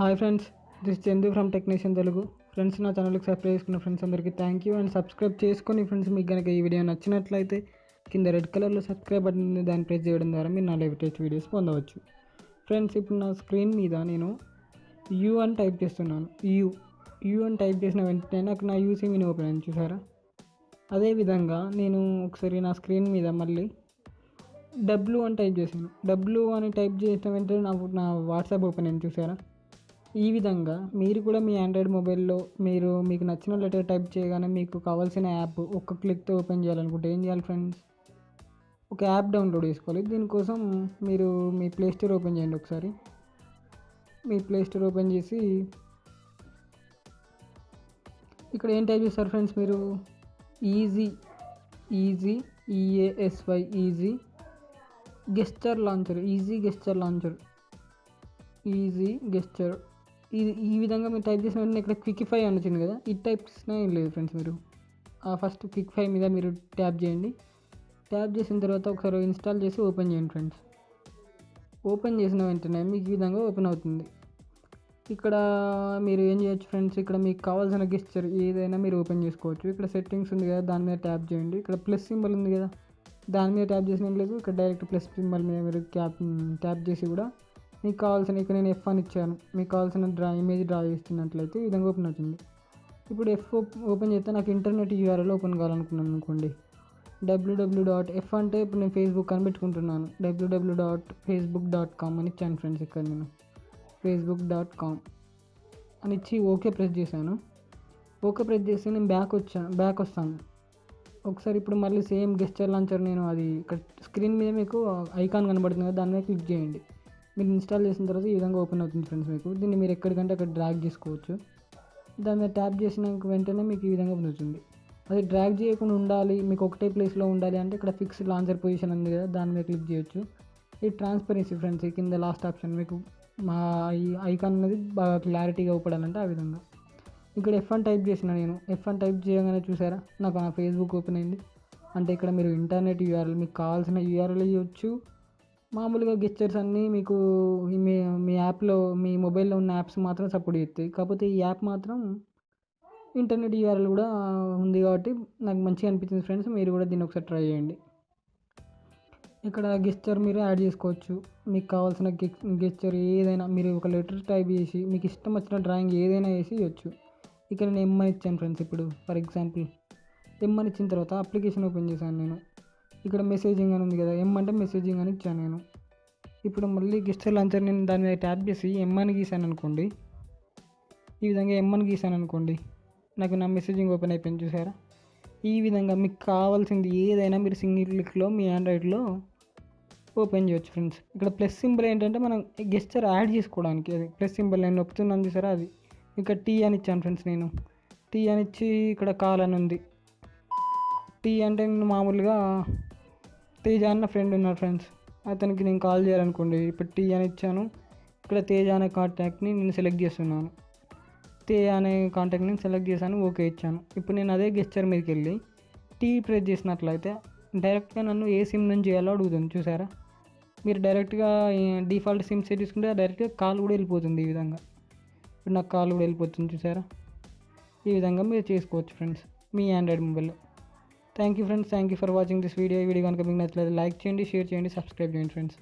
Hi friends this Chandu from technician Telugu friends నా ఛానల్కి subscribe చేసుకున్న ఫ్రెండ్స్ అందరికీ థ్యాంక్ యూ అండ్ సబ్స్క్రైబ్ చేసుకొని ఫ్రెండ్స్ మీకు కనుక ఈ వీడియో నచ్చినట్లయితే కింద రెడ్ కలర్లో సబ్స్క్రైబ్ బటన్ దాన్ని ప్రెస్ చేయడం ద్వారా మీరు నా లేటెస్ట్ వీడియోస్ పొందవచ్చు. ఫ్రెండ్స్ ఇప్పుడు నా స్క్రీన్ మీద నేను యూ అని టైప్ చేస్తున్నాను. యూ యూ అని టైప్ చేసిన వెంటనే నాకు నా యూసీ మీన్ ఓపెన్ అయింది చూసారా? అదేవిధంగా నేను ఒకసారి నా స్క్రీన్ మీద మళ్ళీ డబ్ల్యూ అని టైప్ చేశాను. డబ్ల్యూ అని టైప్ చేసిన వెంటనే నాకు నా వాట్సాప్ ఓపెన్ అయింది చూసారా? ఈ విధంగా మీరు కూడా మీ ఆండ్రాయిడ్ మొబైల్లో మీరు మీకు నచ్చిన లెటర్ టైప్ చేయగానే మీకు కావాల్సిన యాప్ ఒక్క క్లిక్తో ఓపెన్ చేయాలనుకుంటే ఏం చేయాలి ఫ్రెండ్స్ ఒక యాప్ డౌన్లోడ్ చేసుకోవాలి. దీనికోసం మీరు మీ ప్లే స్టోర్ ఓపెన్ చేయండి ఒకసారి. మీ ప్లే స్టోర్ ఓపెన్ చేసి ఇక్కడ ఏం టైప్ చేస్తారు ఫ్రెండ్స్ మీరు? Easy easy E A S Y easy gesture launcher easy gesture launcher easy gesture ఇది ఈ విధంగా మీరు టైప్ చేసిన వెంటనే ఇక్కడ క్విక్ఫై అని వచ్చింది కదా? ఇది టైప్ చేసినా ఏం లేదు ఫ్రెండ్స్ మీరు. ఆ ఫస్ట్ క్విక్ఫై మీద మీరు ట్యాప్ చేయండి. ట్యాప్ చేసిన తర్వాత ఒకసారి ఇన్స్టాల్ చేసి ఓపెన్ చేయండి ఫ్రెండ్స్ ఓపెన్ చేసిన వెంటనే మీకు ఈ విధంగా ఓపెన్ అవుతుంది. ఇక్కడ మీరు ఏం చేయొచ్చు ఫ్రెండ్స్ ఇక్కడ మీకు కావాల్సిన గిస్చర్ ఏదైనా మీరు ఓపెన్ చేసుకోవచ్చు. ఇక్కడ సెట్టింగ్స్ ఉంది కదా దాని మీద ట్యాప్ చేయండి. ఇక్కడ ప్లస్ సింబల్ ఉంది కదా దాని మీద ట్యాప్ చేసిన లేదు. ఇక్కడ డైరెక్ట్ ప్లస్ సింబల్ మీద మీరు ట్యాప్ ట్యాప్ చేసి కూడా మీకు కావాల్సిన ఇక్కడ నేను ఎఫ్ అని ఇచ్చాను. మీకు కావాల్సిన డ్రా ఇమేజ్ డ్రా చేస్తున్నట్లయితే ఈ విధంగా ఓపెన్ అవుతుంది. ఇప్పుడు ఎఫ్ ఓపెన్ చేస్తే నాకు ఇంటర్నెట్ యూఆర్ఎల్ ఓపెన్ కావాలనుకున్నాను అనుకోండి. డబ్ల్యూడబ్ల్యూ డాట్ ఎఫ్ అంటే ఇప్పుడు నేను ఫేస్బుక్ అని పెట్టుకుంటున్నాను. W W dot Facebook dot com అని ఇచ్చాను ఫ్రెండ్స్ ఇక్కడ నేను. ఫేస్బుక్ డాట్ కామ్ అని ఇచ్చి ఓకే ప్రెస్ చేశాను. ఓకే ప్రెస్ చేసి నేను బ్యాక్ వచ్చాను బ్యాక్ వస్తాను. ఒకసారి ఇప్పుడు మళ్ళీ సేమ్ గెస్చర్ లాంచర్ నేను అది ఇక్కడ స్క్రీన్ మీద మీకు ఐకాన్ కనబడుతుంది కదా దాని మీద క్లిక్ చేయండి. మీరు ఇన్స్టాల్ చేసిన తర్వాత ఈ విధంగా ఓపెన్ అవుతుంది ఫ్రెండ్స్ మీకు. దీన్ని మీరు ఎక్కడికంటే అక్కడ డ్రాగ్ చేసుకోవచ్చు. దాని మీద ట్యాప్ చేసినాక వెంటనే మీకు ఈ విధంగా పొందుతుంది అది డ్రాగ్ చేయకుండా ఉండాలి మీకు ఒకటే ప్లేస్లో ఉండాలి అంటే ఇక్కడ ఫిక్స్ లాంచర్ పొజిషన్ ఉంది కదా దాని మీద క్లిక్ చేయొచ్చు. ఈ ట్రాన్స్పరెన్సీ ఫ్రెండ్స్ కింద లాస్ట్ ఆప్షన్ మీకు మా ఈ ఐకాన్ అనేది బాగా క్లారిటీగా ఓపడాలంటే ఆ విధంగా. ఇక్కడ ఎఫ్ అని టైప్ చేసిన నేను. ఎఫ్ అని టైప్ చేయగానే చూసారా? నాకు నా ఫేస్బుక్ ఓపెన్ అయింది. అంటే ఇక్కడ మీరు ఇంటర్నెట్ యూఆర్ఎల్ మీకు కావాల్సిన యూఆర్ఎల్ ఇవ్వచ్చు. మామూలుగా గెస్చర్స్ అన్నీ మీకు మీ మీ యాప్లో మీ మొబైల్లో ఉన్న యాప్స్ మాత్రం సపోర్ట్ చేస్తాయి. కాకపోతే ఈ యాప్ మాత్రం ఇంటర్నెట్ యూఆర్ఎల్ కూడా ఉంది కాబట్టి నాకు మంచిగా అనిపించింది ఫ్రెండ్స్. మీరు కూడా దీన్ని ఒకసారి ట్రై చేయండి. ఇక్కడ గెస్చర్ మీరు యాడ్ చేసుకోవచ్చు. మీకు కావాల్సిన గెస్చర్ ఏదైనా మీరు ఒక లెటర్ టైప్ చేసి మీకు ఇష్టం వచ్చిన డ్రాయింగ్ ఏదైనా వేసి ఇవ్వచ్చు. ఇక్కడ నేను ఎమ్మని ఇచ్చాను ఫ్రెండ్స్ ఇప్పుడు. ఫర్ ఎగ్జాంపుల్ ఎమ్మని ఇచ్చిన తర్వాత అప్లికేషన్ ఓపెన్ చేశాను నేను. ఇక్కడ మెసేజింగ్ అని ఉంది కదా ఎమ్ అంటే మెసేజింగ్ అని ఇచ్చాను నేను. ఇప్పుడు మళ్ళీ గెస్టర్ లాంచర్ నేను దాని మీద ట్యాప్ చేసి ఎమ్ అని గీసాను అనుకోండి. ఈ విధంగా ఎమ్ అని గీసాను అనుకోండి. నాకు నా మెసేజింగ్ ఓపెన్ అయిపోయింది చూసారా? ఈ విధంగా మీకు కావాల్సింది ఏదైనా మీరు సింగిల్ క్లిక్లో మీ ఆండ్రాయిడ్లో ఓపెన్ చేయొచ్చు ఫ్రెండ్స్ ఇక్కడ ప్లస్ సింబల్ ఏంటంటే మనం గెస్చర్ యాడ్ చేసుకోవడానికి అది ప్లస్ సింబల్ నేను నొప్పుతున్నాను చూసారా అది? ఇక్కడ టీ అని ఇచ్చాను ఫ్రెండ్స్ నేను. టీ అని ఇచ్చి ఇక్కడ కాల్ అని ఉంది. టీ అంటే నేను మామూలుగా తేజ అన్న ఫ్రెండ్ ఉన్నారు ఫ్రెండ్స్ అతనికి నేను కాల్ చేయాలనుకోండి. ఇప్పుడు టీ అని ఇచ్చాను. ఇక్కడ తేజ అనే కాంటాక్ట్ని నేను సెలెక్ట్ చేస్తున్నాను. తేజ అనే కాంటాక్ట్ని సెలెక్ట్ చేశాను. ఓకే ఇచ్చాను. ఇప్పుడు నేను అదే గెస్చర్ మీదకి వెళ్ళి టీ ప్రెస్ చేసినట్లయితే డైరెక్ట్గా నన్ను ఏ సిమ్ నుంచి చేయాలో అడుగుతుంది. చూసారా? మీరు డైరెక్ట్గా డిఫాల్ట్ సిమ్ సెట్ తీసుకుంటే డైరెక్ట్గా కాల్ కూడా వెళ్ళిపోతుంది ఈ విధంగా. ఇప్పుడు నాకు కాల్ కూడా వెళ్ళిపోతుంది. చూసారా? ఈ విధంగా మీరు చేసుకోవచ్చు ఫ్రెండ్స్ మీ ఆండ్రాయిడ్ మొబైల్లో thank you friends thank you for watching this video ఈ వీడియో కనుక మీకు నచ్చలేదు లైక్ చేయండి షేర్ చేయండి సబ్స్క్రైబ్ చేయండి ఫ్రెండ్స్